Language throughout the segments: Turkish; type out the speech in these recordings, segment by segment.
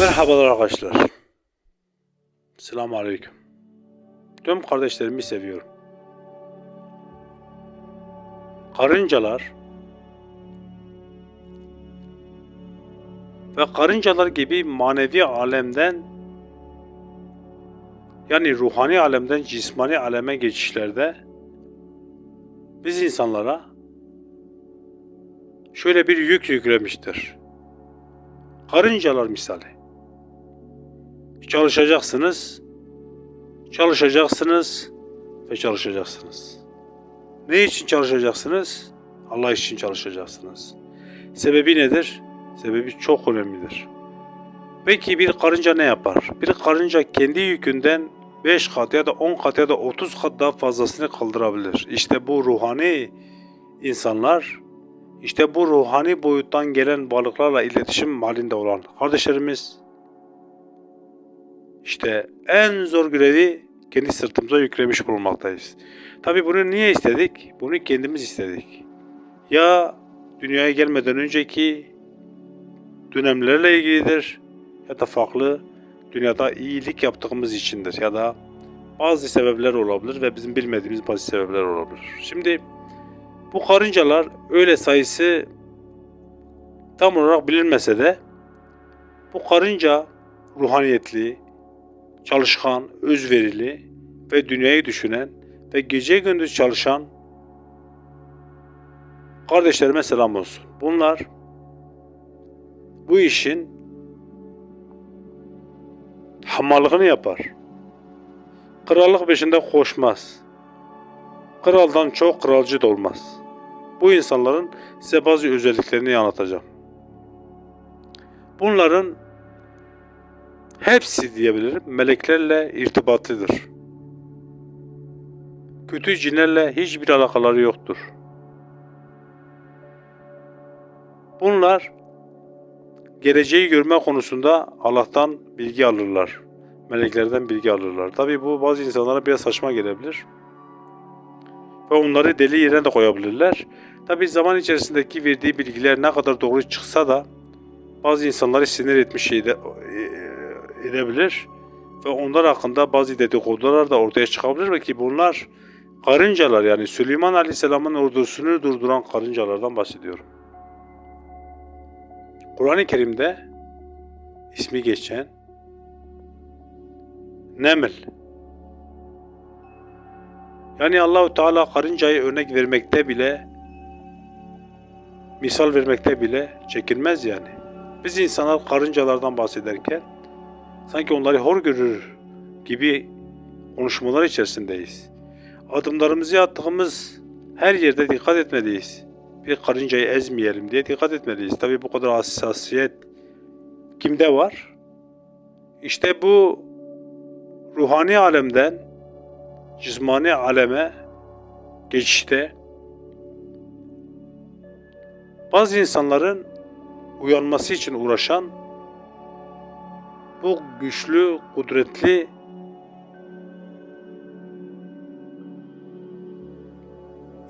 Merhabalar arkadaşlar. Selamun Aleyküm. Tüm kardeşlerimi seviyorum. Karıncalar ve karıncalar gibi manevi alemden yani ruhani alemden cismani aleme geçişlerde biz insanlara şöyle bir yük yüklemiştir. Karıncalar misali. Çalışacaksınız, çalışacaksınız ve çalışacaksınız. Ne için çalışacaksınız? Allah için çalışacaksınız. Sebebi nedir? Sebebi çok önemlidir. Peki bir karınca ne yapar? Bir karınca kendi yükünden 5 kat ya da 10 kat ya da 30 kat daha fazlasını kaldırabilir. İşte bu ruhani insanlar, işte bu ruhani boyuttan gelen balıklarla iletişim halinde olan kardeşlerimiz, işte en zor görevi kendi sırtımıza yüklemiş bulunmaktayız. Tabi bunu niye istedik? Bunu kendimiz istedik. Ya dünyaya gelmeden önceki dönemlerle ilgilidir ya da farklı dünyada iyilik yaptığımız içindir ya da bazı sebepler olabilir ve bizim bilmediğimiz bazı sebepler olabilir. Şimdi bu karıncalar öyle sayısı tam olarak bilinmese de bu karınca ruhaniyetli, çalışkan, özverili ve dünyayı düşünen ve gece gündüz çalışan kardeşlerime selam olsun. Bunlar bu işin hamallığını yapar. Krallık peşinde koşmaz. Kraldan çok kralcı da olmaz. Bu insanların size bazı özelliklerini anlatacağım. Bunların hepsi diyebilirim meleklerle irtibatlıdır. Kötü cinlerle hiçbir alakaları yoktur. Bunlar geleceği görme konusunda Allah'tan bilgi alırlar. Meleklerden bilgi alırlar. Tabi bu bazı insanlara biraz saçma gelebilir. Ve onları deli yerine de koyabilirler. Tabi zaman içerisindeki verdiği bilgiler ne kadar doğru çıksa da bazı insanları sinir etmiş şeyde e, edebilir. Ve onlar hakkında bazı dedikodular da ortaya çıkabilir ve ki bunlar karıncalar yani Süleyman Aleyhisselam'ın ordusunu durduran karıncalardan bahsediyorum. Kur'an-ı Kerim'de ismi geçen Neml yani Allahu Teala karıncayı örnek vermekte bile misal vermekte bile çekinmez yani. Biz insanlar karıncalardan bahsederken sanki onları hor görür gibi konuşmalar içerisindeyiz. Adımlarımızı attığımız her yerde dikkat etmeliyiz. Bir karıncayı ezmeyelim diye dikkat etmeliyiz. Tabii bu kadar hassasiyet kimde var? İşte bu ruhani alemden cismani aleme geçişte bazı insanların uyanması için uğraşan bu güçlü, kudretli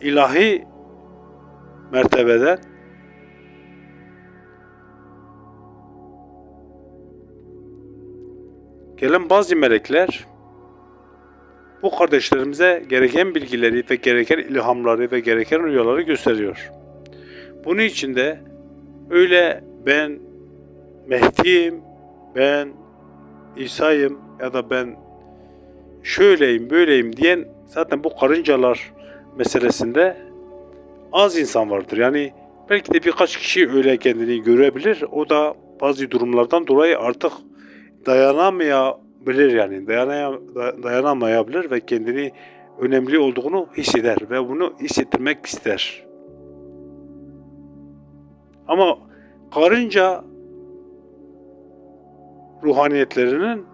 ilahi mertebeden gelen bazı melekler bu kardeşlerimize gereken bilgileri ve gereken ilhamları ve gereken rüyaları gösteriyor. Bunun için de öyle ben Mehdi'yim, ben İsa'yım ya da ben şöyleyim böyleyim diyen zaten bu karıncalar meselesinde az insan vardır. Yani belki de birkaç kişi öyle kendini görebilir. O da bazı durumlardan dolayı artık dayanamayabilir yani dayanamayabilir ve kendini önemli olduğunu hisseder ve bunu hissettirmek ister. Ama karınca ruhaniyetlerinin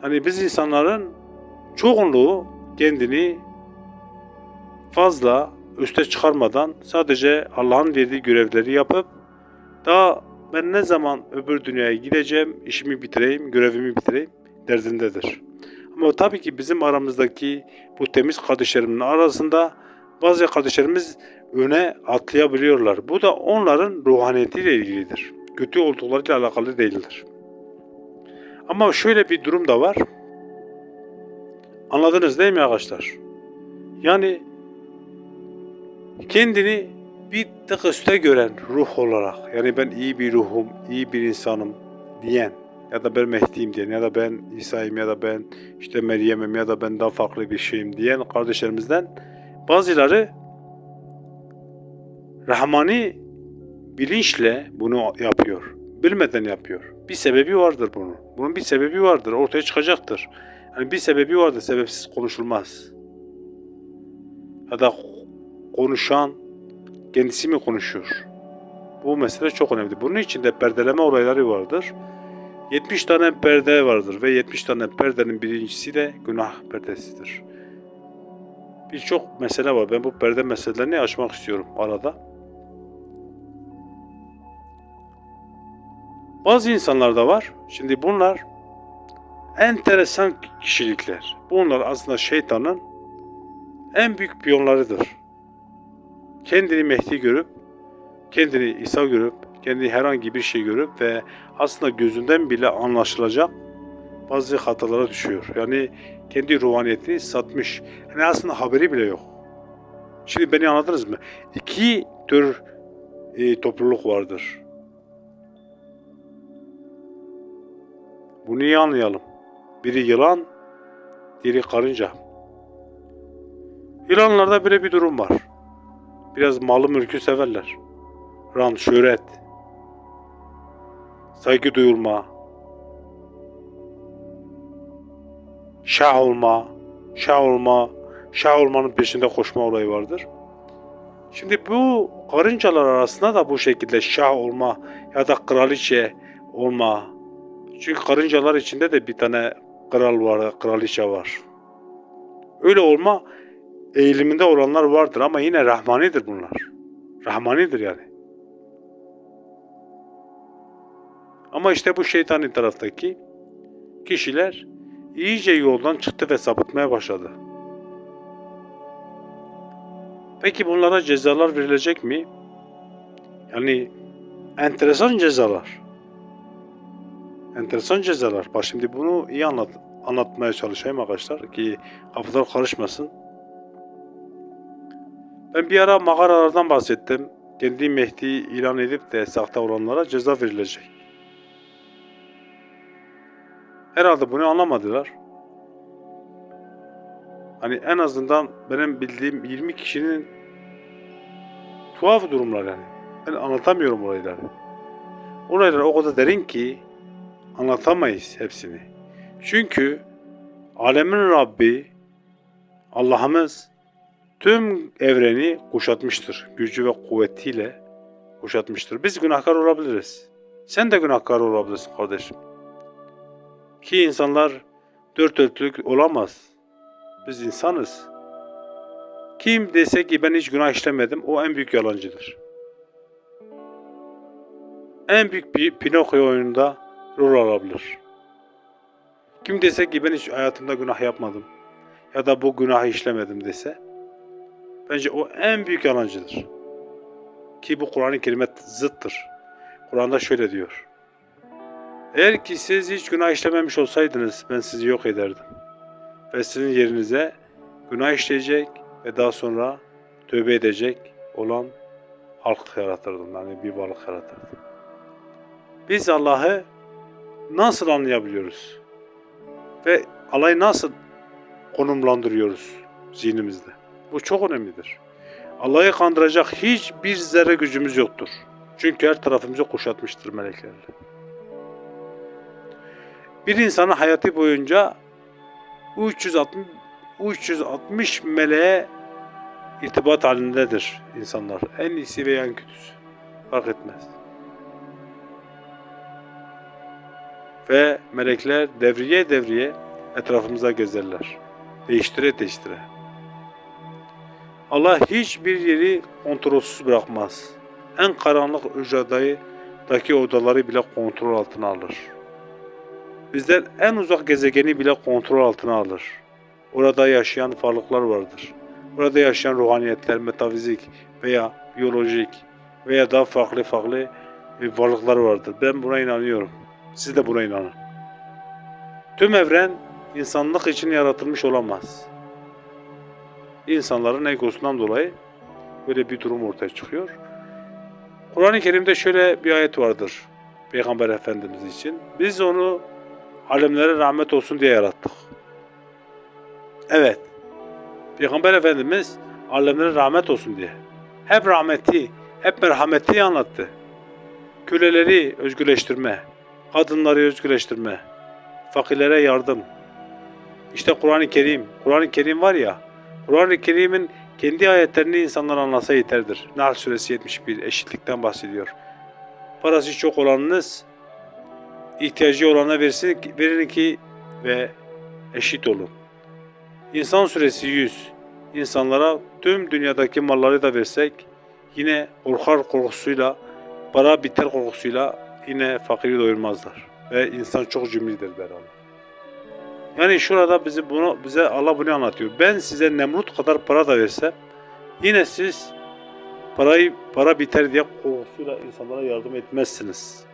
hani biz insanların çoğunluğu kendini fazla üste çıkarmadan sadece Allah'ın verdiği görevleri yapıp daha ben ne zaman öbür dünyaya gideceğim, işimi bitireyim, görevimi bitireyim derdindedir. Ama tabii ki bizim aramızdaki bu temiz kardeşlerimin arasında bazı kardeşlerimiz öne atlayabiliyorlar. Bu da onların ruhaniyetiyle ilgilidir. Kötü olduklarıyla alakalı değildir. Ama şöyle bir durum da var. Anladınız değil mi arkadaşlar? Yani kendini bir tık üste gören ruh olarak yani ben iyi bir ruhum, iyi bir insanım diyen ya da ben Mehdi'yim diyen ya da ben İsa'yım ya da ben işte Meryem'im ya da ben daha farklı bir şeyim diyen kardeşlerimizden bazıları Rahmani bilinçle bunu yapıyor. Bilmeden yapıyor. Bir sebebi vardır bunun. Bunun bir sebebi vardır. Ortaya çıkacaktır. Yani bir sebebi vardır. Sebepsiz konuşulmaz. Ya da konuşan kendisi mi konuşuyor? Bu mesele çok önemli. Bunun içinde perdeleme olayları vardır. 70 tane perde vardır ve 70 tane perdenin birincisi de günah perdesidir. Birçok mesele var. Ben bu perde meselelerini açmak istiyorum arada. Bazı insanlar da var. Şimdi bunlar enteresan kişilikler. Bunlar aslında şeytanın en büyük piyonlarıdır. Kendini Mehdi görüp, kendini İsa görüp, kendini herhangi bir şey görüp ve aslında gözünden bile anlaşılacak bazı hatalara düşüyor. Yani kendi ruhaniyetini satmış. Yani aslında haberi bile yok. Şimdi beni anladınız mı? İki tür e, topluluk vardır. Bunu iyi anlayalım. Biri yılan, diğeri karınca. Yılanlarda bile bir durum var. Biraz malı mülkü severler. Ran, şöhret, saygı duyulma, şah olma, şah olma, şah olmanın peşinde koşma olayı vardır. Şimdi bu karıncalar arasında da bu şekilde şah olma ya da kraliçe olma. Çünkü karıncalar içinde de bir tane kral var, kraliçe var. Öyle olma eğiliminde olanlar vardır ama yine rahmanidir bunlar. Rahmanidir yani. Ama işte bu şeytanın taraftaki kişiler iyice yoldan çıktı ve sapıtmaya başladı. Peki bunlara cezalar verilecek mi? Yani enteresan cezalar. Enteresan cezalar. Bak şimdi bunu iyi anlat, anlatmaya çalışayım arkadaşlar ki kafalar karışmasın. Ben bir ara mağaralardan bahsettim. Kendi Mehdi ilan edip de sahte olanlara ceza verilecek. Herhalde bunu anlamadılar. Hani en azından benim bildiğim 20 kişinin tuhaf durumlar yani. Ben anlatamıyorum olayları. Olaylar o kadar derin ki anlatamayız hepsini. Çünkü alemin Rabbi Allah'ımız tüm evreni kuşatmıştır. Gücü ve kuvvetiyle kuşatmıştır. Biz günahkar olabiliriz. Sen de günahkar olabilirsin kardeşim. Ki insanlar dört dörtlük olamaz. Biz insanız. Kim dese ki ben hiç günah işlemedim o en büyük yalancıdır. En büyük bir Pinokyo oyununda rol alabilir. Kim dese ki ben hiç hayatımda günah yapmadım ya da bu günahı işlemedim dese bence o en büyük yalancıdır. Ki bu Kur'an-ı Kerim'e zıttır. Kur'an'da şöyle diyor. Eğer ki siz hiç günah işlememiş olsaydınız ben sizi yok ederdim. Ve sizin yerinize günah işleyecek ve daha sonra tövbe edecek olan halk yaratırdım. Yani bir varlık yaratırdım. Biz Allah'ı nasıl anlayabiliyoruz? Ve Allah'ı nasıl konumlandırıyoruz zihnimizde? Bu çok önemlidir. Allah'ı kandıracak hiçbir zerre gücümüz yoktur. Çünkü her tarafımızı kuşatmıştır meleklerle. Bir insanın hayatı boyunca 360 360 meleğe irtibat halindedir insanlar. En iyisi veya en kötüsü. Fark etmez. Ve melekler devriye devriye etrafımıza gezerler. Değiştire değiştire. Allah hiçbir yeri kontrolsüz bırakmaz. En karanlık ücradaki odaları bile kontrol altına alır. Bizler en uzak gezegeni bile kontrol altına alır. Orada yaşayan varlıklar vardır. Orada yaşayan ruhaniyetler, metafizik veya biyolojik veya daha farklı farklı varlıklar vardır. Ben buna inanıyorum. Siz de buna inanın. Tüm evren insanlık için yaratılmış olamaz. İnsanların egosundan dolayı böyle bir durum ortaya çıkıyor. Kur'an-ı Kerim'de şöyle bir ayet vardır Peygamber Efendimiz için. Biz onu alemlere rahmet olsun diye yarattık. Evet. Peygamber Efendimiz alemlere rahmet olsun diye. Hep rahmeti, hep merhameti anlattı. Köleleri özgürleştirme, kadınları özgürleştirme, fakirlere yardım. İşte Kur'an-ı Kerim. Kur'an-ı Kerim var ya, Kur'an-ı Kerim'in kendi ayetlerini insanlar anlasa yeterdir. Nahl suresi 71 eşitlikten bahsediyor. Parası çok olanınız ihtiyacı olana versin, verin ki ve eşit olun. İnsan suresi 100 insanlara tüm dünyadaki malları da versek yine korkar korkusuyla para biter korkusuyla yine fakiri doyurmazlar. Ve insan çok cimridir Allah. Yani şurada bizi bunu bize Allah bunu anlatıyor. Ben size Nemrut kadar para da versem yine siz parayı para biter diye korkusuyla insanlara yardım etmezsiniz.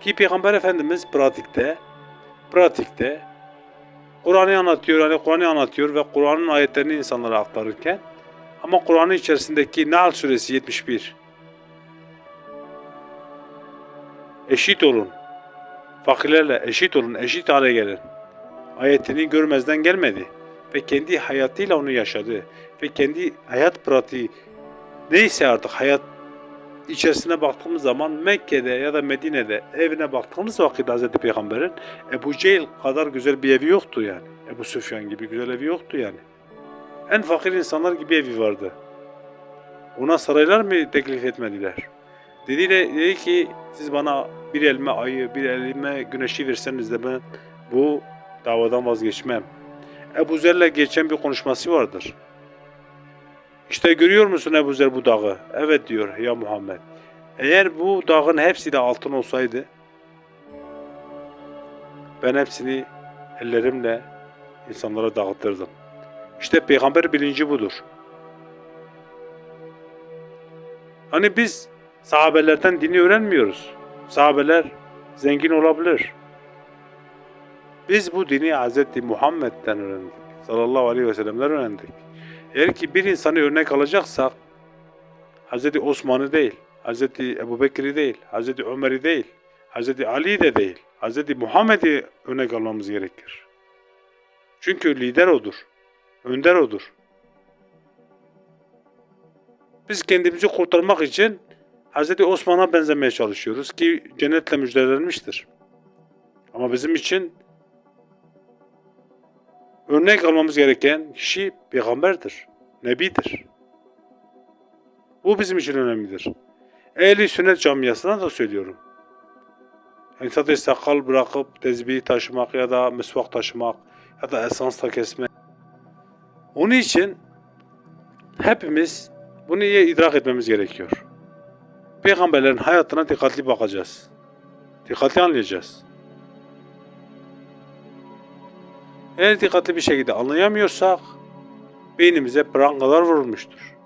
Ki Peygamber Efendimiz pratikte pratikte Kur'an'ı anlatıyor, hani Kur'an'ı anlatıyor ve Kur'an'ın ayetlerini insanlara aktarırken ama Kur'an'ın içerisindeki Nahl suresi 71 eşit olun. Fakirlerle eşit olun, eşit hale gelin. Ayetini görmezden gelmedi ve kendi hayatıyla onu yaşadı ve kendi hayat pratiği neyse artık hayat içerisine baktığımız zaman Mekke'de ya da Medine'de evine baktığımız vakit Hz. Peygamber'in Ebu Cehil kadar güzel bir evi yoktu yani. Ebu Süfyan gibi güzel evi yoktu yani. En fakir insanlar gibi evi vardı. Ona saraylar mı teklif etmediler? Dedi, de, dedi ki siz bana bir elime ayı, bir elime güneşi verseniz de ben bu davadan vazgeçmem. Ebu Zer'le geçen bir konuşması vardır. İşte görüyor musun Ebu Zer bu dağı? Evet diyor ya Muhammed. Eğer bu dağın hepsi de altın olsaydı ben hepsini ellerimle insanlara dağıtırdım. İşte peygamber bilinci budur. Hani biz sahabelerden dini öğrenmiyoruz. Sahabeler zengin olabilir. Biz bu dini Hz. Muhammed'den öğrendik. Sallallahu aleyhi ve sellem'den öğrendik. Eğer ki bir insanı örnek alacaksak Hz. Osman'ı değil, Hz. Ebu Bekir'i değil, Hz. Ömer'i değil, Hz. Ali de değil, Hz. Muhammed'i örnek almamız gerekir. Çünkü lider odur, önder odur. Biz kendimizi kurtarmak için Hz. Osman'a benzemeye çalışıyoruz ki cennetle müjdelenmiştir. Ama bizim için örnek almamız gereken kişi peygamberdir, nebidir. Bu bizim için önemlidir. Ehli sünnet camiasına da söylüyorum. Sadece sakal bırakıp tezbih taşımak ya da misvak taşımak ya da esans da kesmek. Onun için hepimiz bunu iyi idrak etmemiz gerekiyor. Peygamberlerin hayatına dikkatli bakacağız. Dikkatli anlayacağız. Eğer dikkatli bir şekilde anlayamıyorsak beynimize prangalar vurulmuştur.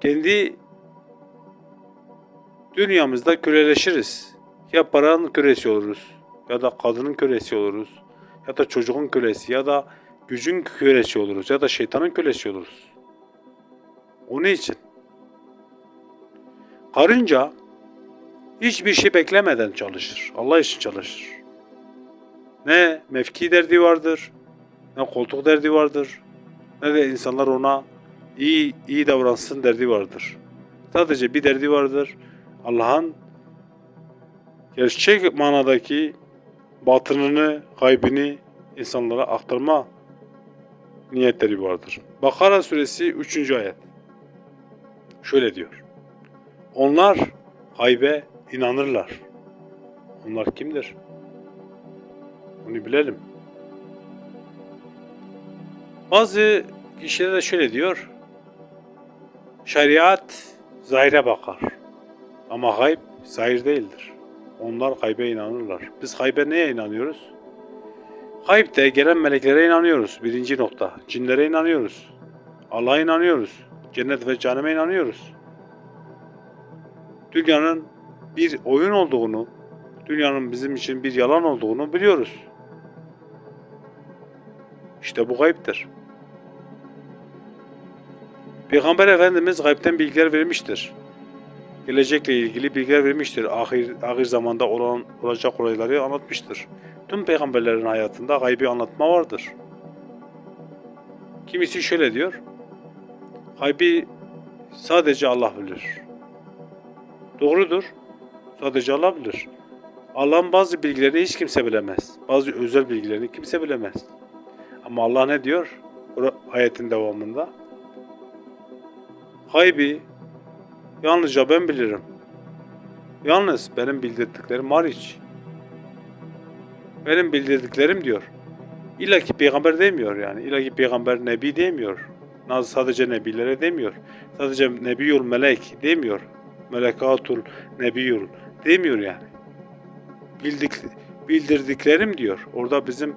Kendi dünyamızda köleleşiriz. Ya paranın kölesi oluruz ya da kadının kölesi oluruz ya da çocuğun kölesi ya da gücün kölesi oluruz ya da şeytanın kölesi oluruz. Onun için karınca hiçbir şey beklemeden çalışır. Allah için çalışır. Ne mevki derdi vardır, ne koltuk derdi vardır, ne de insanlar ona iyi iyi davransın derdi vardır. Sadece bir derdi vardır. Allah'ın gerçek manadaki batınını, kaybını insanlara aktarma niyetleri vardır. Bakara suresi 3. ayet. Şöyle diyor. Onlar gaybe inanırlar. Onlar kimdir? Bunu bilelim. Bazı kişiler de şöyle diyor. Şeriat zahire bakar. Ama gayb zahir değildir. Onlar gaybe inanırlar. Biz gaybe neye inanıyoruz? Gaybde gelen meleklere inanıyoruz. Birinci nokta. Cinlere inanıyoruz. Allah'a inanıyoruz. Cennet ve cehenneme inanıyoruz. Dünyanın bir oyun olduğunu, dünyanın bizim için bir yalan olduğunu biliyoruz. İşte bu gayiptir. Peygamber Efendimiz gaybten bilgiler vermiştir. Gelecekle ilgili bilgiler vermiştir. Ahir, ahir zamanda olan, olacak olayları anlatmıştır. Tüm peygamberlerin hayatında gaybi anlatma vardır. Kimisi şöyle diyor. Gaybi sadece Allah bilir. Doğrudur. Sadece Allah bilir. Allah'ın bazı bilgilerini hiç kimse bilemez. Bazı özel bilgilerini kimse bilemez. Ama Allah ne diyor? Ayetin devamında. Gaybi yalnızca ben bilirim. Yalnız benim bildirdiklerim hariç. Benim bildirdiklerim diyor. İlla ki peygamber demiyor yani. İlla ki peygamber nebi demiyor. Sadece nebilere demiyor. Sadece nebiyul melek demiyor. Melekatul nebiyul demiyor yani. Bildik, bildirdiklerim diyor. Orada bizim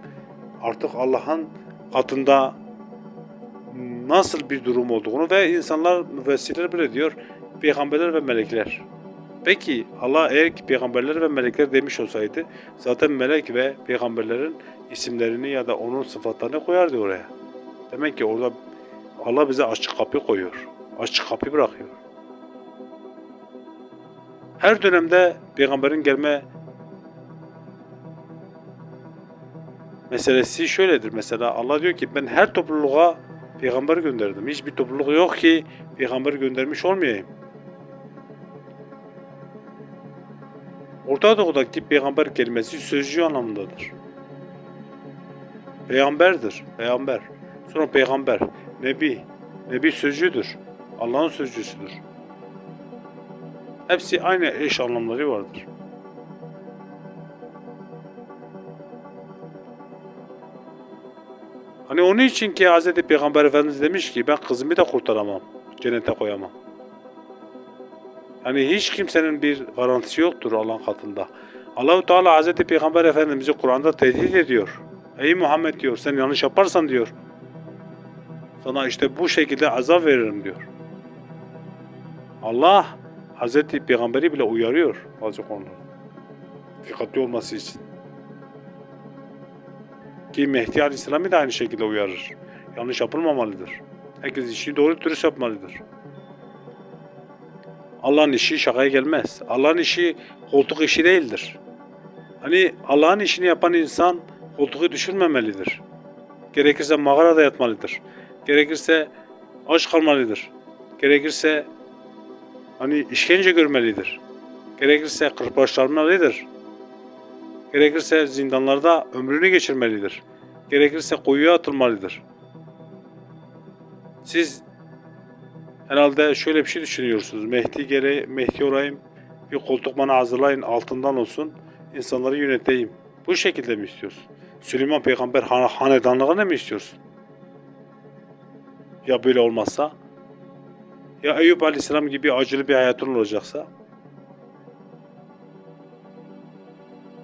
artık Allah'ın katında nasıl bir durum olduğunu ve insanlar müfessirler bile diyor peygamberler ve melekler. Peki Allah eğer ki peygamberler ve melekler demiş olsaydı zaten melek ve peygamberlerin isimlerini ya da onun sıfatlarını koyardı oraya. Demek ki orada Allah bize açık kapı koyuyor. Açık kapı bırakıyor. Her dönemde peygamberin gelme meselesi şöyledir. Mesela Allah diyor ki ben her topluluğa peygamber gönderdim. Hiçbir topluluk yok ki peygamber göndermiş olmayayım. Orta Doğu'daki peygamber kelimesi sözcüğü anlamındadır. Peygamberdir, peygamber. Sonra peygamber, nebi, nebi sözcüdür. Allah'ın sözcüsüdür. Hepsi aynı eş anlamları vardır. Hani onun için ki Hz. Peygamber Efendimiz demiş ki ben kızımı da kurtaramam, cennete koyamam. Yani hiç kimsenin bir garantisi yoktur Allah'ın katında. Allahu Teala Hz. Peygamber Efendimiz'i Kur'an'da tehdit ediyor. Ey Muhammed diyor sen yanlış yaparsan diyor. Sana işte bu şekilde azap veririm diyor. Allah Hz. Peygamberi bile uyarıyor bazı konularda. Dikkatli olması için. Ki Mehdi Aleyhisselam'ı da aynı şekilde uyarır. Yanlış yapılmamalıdır. Herkes işi doğru dürüst yapmalıdır. Allah'ın işi şakaya gelmez. Allah'ın işi koltuk işi değildir. Hani Allah'ın işini yapan insan koltuğu düşürmemelidir. Gerekirse mağarada yatmalıdır. Gerekirse aç kalmalıdır. Gerekirse hani işkence görmelidir. Gerekirse kırbaçlanmalıdır. Gerekirse zindanlarda ömrünü geçirmelidir. Gerekirse kuyuya atılmalıdır. Siz herhalde şöyle bir şey düşünüyorsunuz. Mehdi gere Mehdi olayım, bir koltuk bana hazırlayın, altından olsun, insanları yöneteyim. Bu şekilde mi istiyorsun? Süleyman peygamber han hanedanlığını mı istiyorsun? Ya böyle olmazsa? Ya Eyüp aleyhisselam gibi acılı bir hayatın olacaksa?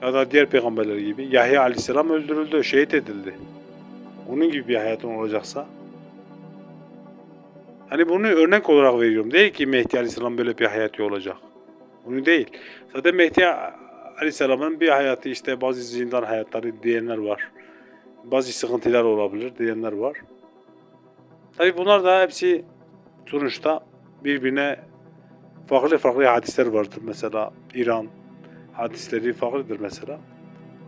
Ya da diğer peygamberler gibi Yahya aleyhisselam öldürüldü, şehit edildi. Onun gibi bir hayatın olacaksa? Hani bunu örnek olarak veriyorum. Değil ki Mehdi aleyhisselam böyle bir hayatı olacak. Bunu değil. Zaten Mehdi aleyhisselamın bir hayatı işte bazı zindan hayatları diyenler var. Bazı sıkıntılar olabilir diyenler var. Tabi bunlar da hepsi sonuçta birbirine farklı farklı hadisler vardır. Mesela İran hadisleri farklıdır mesela.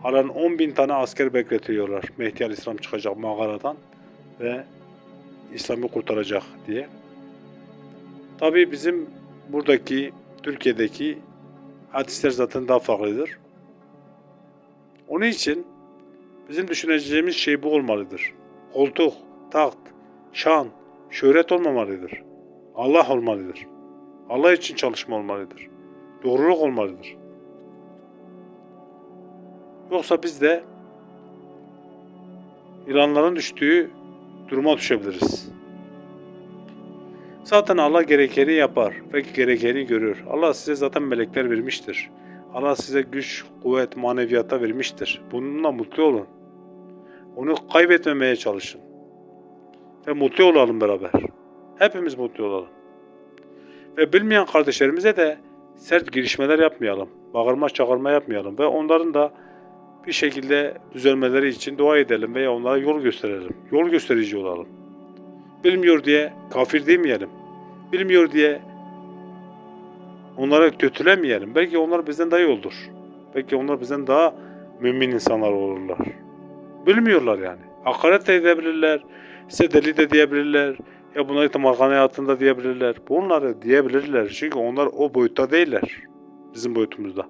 Halen 10 bin tane asker bekletiyorlar. Mehdi Aleyhisselam çıkacak mağaradan ve İslam'ı kurtaracak diye. Tabi bizim buradaki Türkiye'deki hadisler zaten daha farklıdır. Onun için bizim düşüneceğimiz şey bu olmalıdır. Koltuk, taht, şan, şöhret olmamalıdır. Allah olmalıdır. Allah için çalışma olmalıdır. Doğruluk olmalıdır. Yoksa biz de İranların düştüğü duruma düşebiliriz. Zaten Allah gerekeni yapar ve gerekeni görür. Allah size zaten melekler vermiştir. Allah size güç, kuvvet, maneviyata vermiştir. Bununla mutlu olun. Onu kaybetmemeye çalışın. Ve mutlu olalım beraber. Hepimiz mutlu olalım. Ve bilmeyen kardeşlerimize de sert girişmeler yapmayalım. Bağırma çağırma yapmayalım ve onların da bir şekilde düzelmeleri için dua edelim veya onlara yol gösterelim. Yol gösterici olalım. Bilmiyor diye kafir demeyelim. Bilmiyor diye onları kötülemeyelim. Belki onlar bizden daha iyi olur. Belki onlar bizden daha mümin insanlar olurlar. Bilmiyorlar yani. Hakaret de edebilirler. Size deli de diyebilirler. Ya bunları tımarhane hayatında diyebilirler. Bunları diyebilirler. Çünkü onlar o boyutta değiller. Bizim boyutumuzda.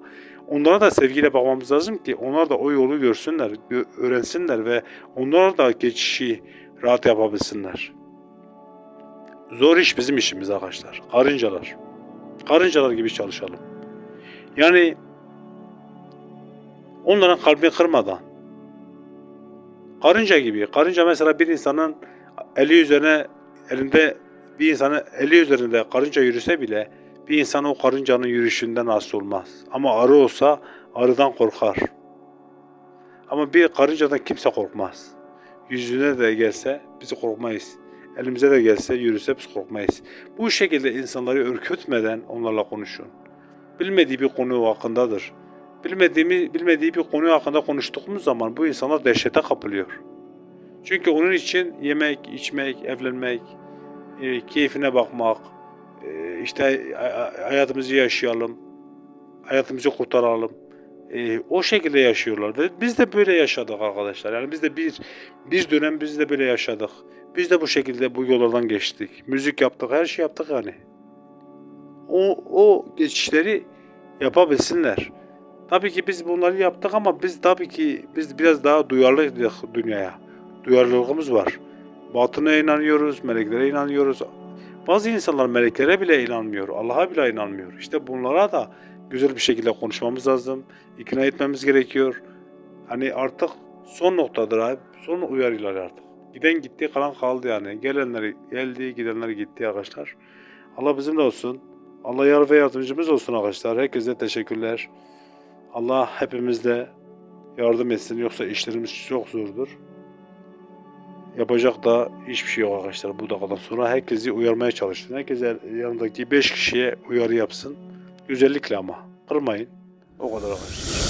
Onlara da sevgiyle bakmamız lazım ki onlar da o yolu görsünler, gö- öğrensinler ve onlar da geçişi rahat yapabilsinler. Zor iş bizim işimiz arkadaşlar. Karıncalar. Karıncalar gibi çalışalım. Yani onların kalbini kırmadan karınca gibi. Karınca mesela bir insanın eli üzerine elinde bir insanın eli üzerinde karınca yürüse bile bir insan o karıncanın yürüyüşünden rahatsız olmaz. Ama arı olsa arıdan korkar. Ama bir karıncadan kimse korkmaz. Yüzüne de gelse biz korkmayız. Elimize de gelse yürüse biz korkmayız. Bu şekilde insanları ürkütmeden onlarla konuşun. Bilmediği bir konu hakkındadır. Bilmediğimi, bilmediği bir konu hakkında konuştuğumuz zaman bu insanlar dehşete kapılıyor. Çünkü onun için yemek, içmek, evlenmek, e, keyfine bakmak, e, işte hayatımızı yaşayalım, hayatımızı kurtaralım. E, o şekilde yaşıyorlar ve biz de böyle yaşadık arkadaşlar. Yani biz de bir bir dönem biz de böyle yaşadık. Biz de bu şekilde bu yollardan geçtik. Müzik yaptık, her şey yaptık yani. O o geçişleri yapabilsinler. Tabii ki biz bunları yaptık ama biz tabii ki biz biraz daha duyarlıydık dünyaya. Duyarlılığımız var. Batına inanıyoruz, meleklere inanıyoruz. Bazı insanlar meleklere bile inanmıyor, Allah'a bile inanmıyor. İşte bunlara da güzel bir şekilde konuşmamız lazım, ikna etmemiz gerekiyor. Hani artık son noktadır abi, son uyarılar artık. Giden gitti, kalan kaldı yani. Gelenler geldi, gidenler gitti arkadaşlar. Allah bizimle olsun. Allah yar ve yardımcımız olsun arkadaşlar. Herkese teşekkürler. Allah hepimizde yardım etsin. Yoksa işlerimiz çok zordur. Yapacak da hiçbir şey yok arkadaşlar bu dakikadan sonra. Herkesi uyarmaya çalışın. Herkes yanındaki 5 kişiye uyarı yapsın. Güzellikle ama. Kırmayın. O kadar arkadaşlar.